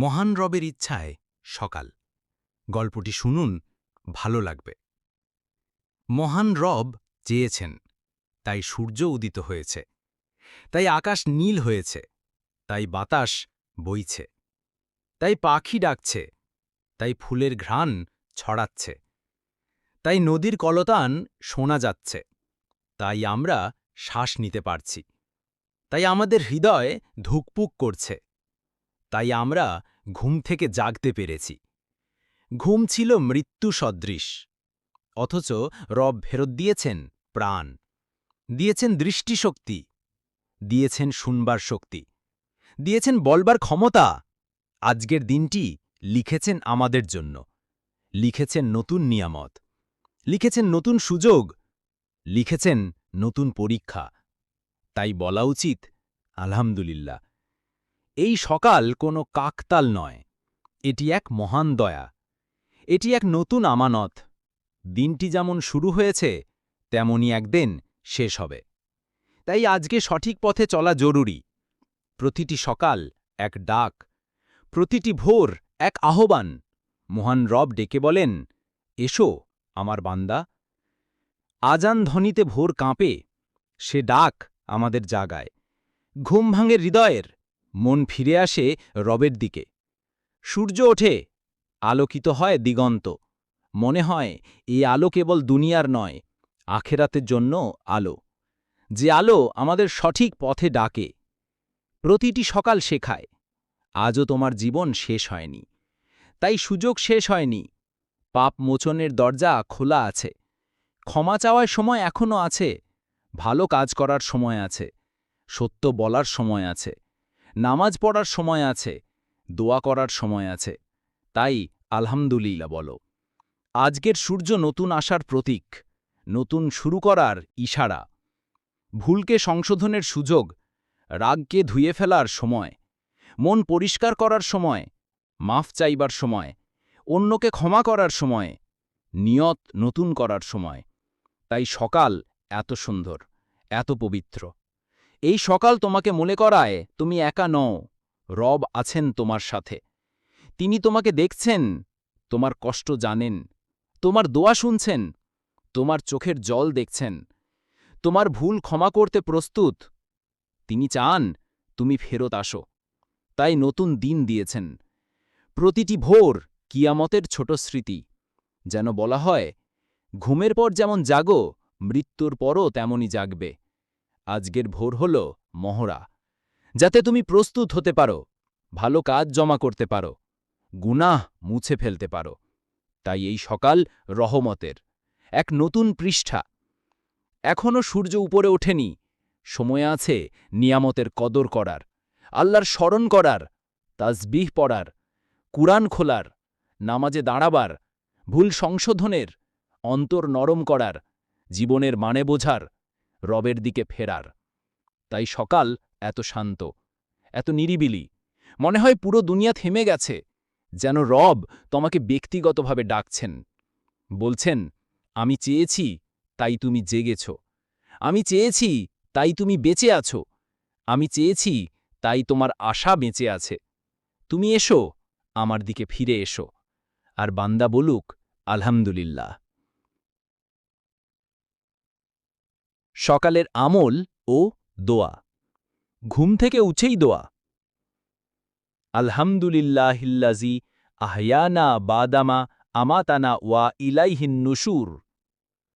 মহান রবের ইচ্ছায় সকাল। গল্পটি শুনুন, ভালো লাগবে। মহান রব চেয়েছেন, তাই সূর্য উদিত হয়েছে। তাই আকাশ নীল হয়েছে, তাই বাতাস বইছে। তাই পাখি ডাকছে, তাই ফুলের ঘ্রাণ ছড়াচ্ছে। তাই নদীর কলতান শোনা যাচ্ছে, তাই আমরা শ্বাস নিতে পারছি। তাই আমাদের হৃদয় ধুকপুক করছে, তাই আমরা ঘুম থেকে জাগতে পেরেছি। ঘুম ছিল মৃত্যু সদৃশ। অথচ রব ফেরত দিয়েছেন প্রাণ। দিয়েছেন দৃষ্টিশক্তি। দিয়েছেন শুনবার শক্তি। দিয়েছেন বলবার ক্ষমতা। আজকের দিনটি লিখেছেন আমাদের জন্য। লিখেছেন নতুন নিয়ামত। লিখেছেন নতুন সুযোগ। লিখেছেন নতুন পরীক্ষা। তাই বলা উচিত, আলহামদুলিল্লাহ। এই সকাল কোনো কাকতাল নয়। এটি এক মহান দয়া। এটি এক নতুন আমানত। দিনটি যেমন শুরু হয়েছে তেমনই একদিন শেষ হবে। তাই আজকে সঠিক পথে চলা জরুরি। প্রতিটি সকাল এক ডাক, প্রতিটি ভোর এক আহ্বান। মহান রব ডেকে বলেন, এসো, আমার বান্দা। আজান ধ্বনিতে ভোর কাঁপে, সে ডাক আমাদের জাগায়। ঘুম ভাঙে হৃদয়ের মন ফিরে আসে রবের দিকে। সূর্য ওঠে, আলোকিত হয় দিগন্ত। মনে হয়, এই আলো কেবল দুনিয়ার নয়, আখেরাতের জন্য আলো। যে আলো আমাদের সঠিক পথে ডাকে, প্রতিটি সকাল শেখায়, আজও তোমার জীবন শেষ হয়নি। তাই সুযোগ শেষ হয়নি, পাপ মোচনের দরজা খোলা আছে। ক্ষমা চাওয়ার সময় এখনও আছে, ভালো কাজ করার সময় আছে, সত্য বলার সময় আছে। নামাজ পড়ার সময় আছে, দোয়া করার সময় আছে। তাই আলহামদুলিল্লাহ বলো। আজকের সূর্য নতুন আসার প্রতীক, নতুন শুরু করার ইশারা। ভুলকে সংশোধনের সুযোগ, রাগকে ধুয়ে ফেলার সময়। মন পরিষ্কার করার সময়, মাফ চাইবার সময়। অন্যকে ক্ষমা করার সময়, নিয়ত নতুন করার সময়। তাই সকাল এত সুন্দর, এত পবিত্র। এই সকাল তোমাকে মনে করায় তুমি একা নও, রব আছেন তোমার সাথে। তিনি তোমাকে দেখছেন, তোমার কষ্ট জানেন, তোমার দোয়া শুনছেন, তোমার চোখের জল দেখছেন, তোমার ভুল ক্ষমা করতে প্রস্তুত। তিনি চান তুমি ফেরত আসো, তাই নতুন দিন দিয়েছেন। প্রতিটি ভোর কিয়ামতের ছোট স্মৃতি, যেন বলা হয়, ঘুমের পর যেমন জাগো, মৃত্যুর পরও তেমনই জাগবে। আজকের ভোর হল মহড়া। যাতে তুমি প্রস্তুত হতে পারো, ভালো কাজ জমা করতে পারো, গুনাহ মুছে ফেলতে পারো। তাই এই সকাল রহমতের, এক নতুন পৃষ্ঠা। এখনও সূর্য উপরে ওঠেনি, সময় আছে নিয়ামতের কদর করার, আল্লাহর স্মরণ করার, তাজবিহ পড়ার, কুরআন খোলার, নামাজে দাঁড়াবার, ভুল সংশোধনের, অন্তর নরম করার, জীবনের মানে বোঝার রবের দিকে ফেরার। তাই সকাল এত শান্ত, এত নিরিবিলি। মনে হয় পুরো দুনিয়া থেমে গেছে, যেন রব তোমাকে ব্যক্তিগতভাবে ডাকছেন। বলছেন, আমি চেয়েছি, তাই তুমি জেগেছ। আমি চেয়েছি, তাই তুমি বেঁচে আছো। আমি চেয়েছি, তাই তোমার আশা বেঁচে আছে। তুমি এসো, আমার দিকে ফিরে এসো। আর বান্দা বলুক, আলহামদুলিল্লাহ। সকালের আমল ও দোয়া। ঘুম থেকে উঠেই দোয়া। আলহামদুলিল্লাহিল্লাজি আহয়ানা বাদামা আমাতানা ওয়া ইলাইহিন নুসুর